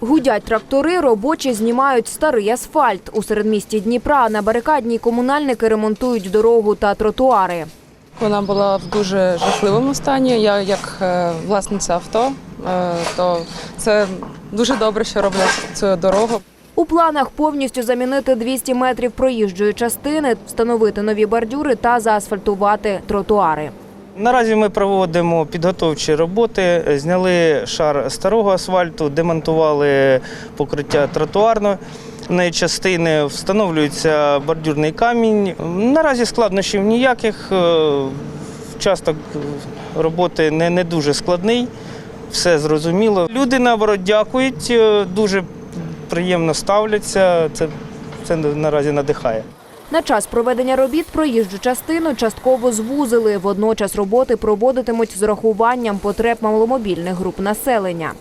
Гудять трактори, робочі знімають старий асфальт. У середмісті Дніпра на барикадній комунальники ремонтують дорогу та тротуари. Вона була в дуже жахливому стані. Я як е, власниця авто, е, то це дуже добре, що роблять цю дорогу. У планах повністю замінити 200 метрів проїжджої частини, встановити нові бордюри та заасфальтувати тротуари. Наразі ми проводимо підготовчі роботи, зняли шар старого асфальту, демонтували покриття тротуарної частини, встановлюється бордюрний камінь. Наразі складнощів ніяких. е, Часток роботи не, не дуже складний, все зрозуміло. Люди наоборот дякують, е, дуже приємно ставляться. Це, це наразі надихає. На час проведення робіт проїжджу частину частково звузили. Водночас роботи проводитимуть з урахуванням потреб маломобільних груп населення.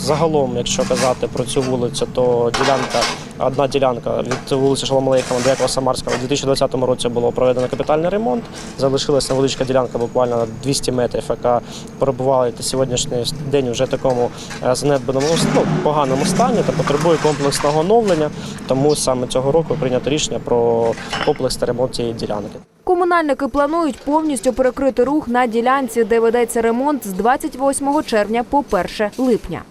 Загалом, якщо казати про цю вулицю, то ділянка, одна ділянка від вулиці Шоломалейка до Якова Самарського у 2020 році було проведено капітальний ремонт. Залишилася невеличка ділянка буквально на 200 метрів, яка перебувала на сьогоднішній день вже такому е, занедбаному ну, поганому стані та потребує комплексного оновлення. Тому саме цього року прийнято рішення про комплексний ремонт цієї ділянки. Комунальники планують повністю перекрити рух на ділянці, де ведеться ремонт з 28 червня по 1 липня.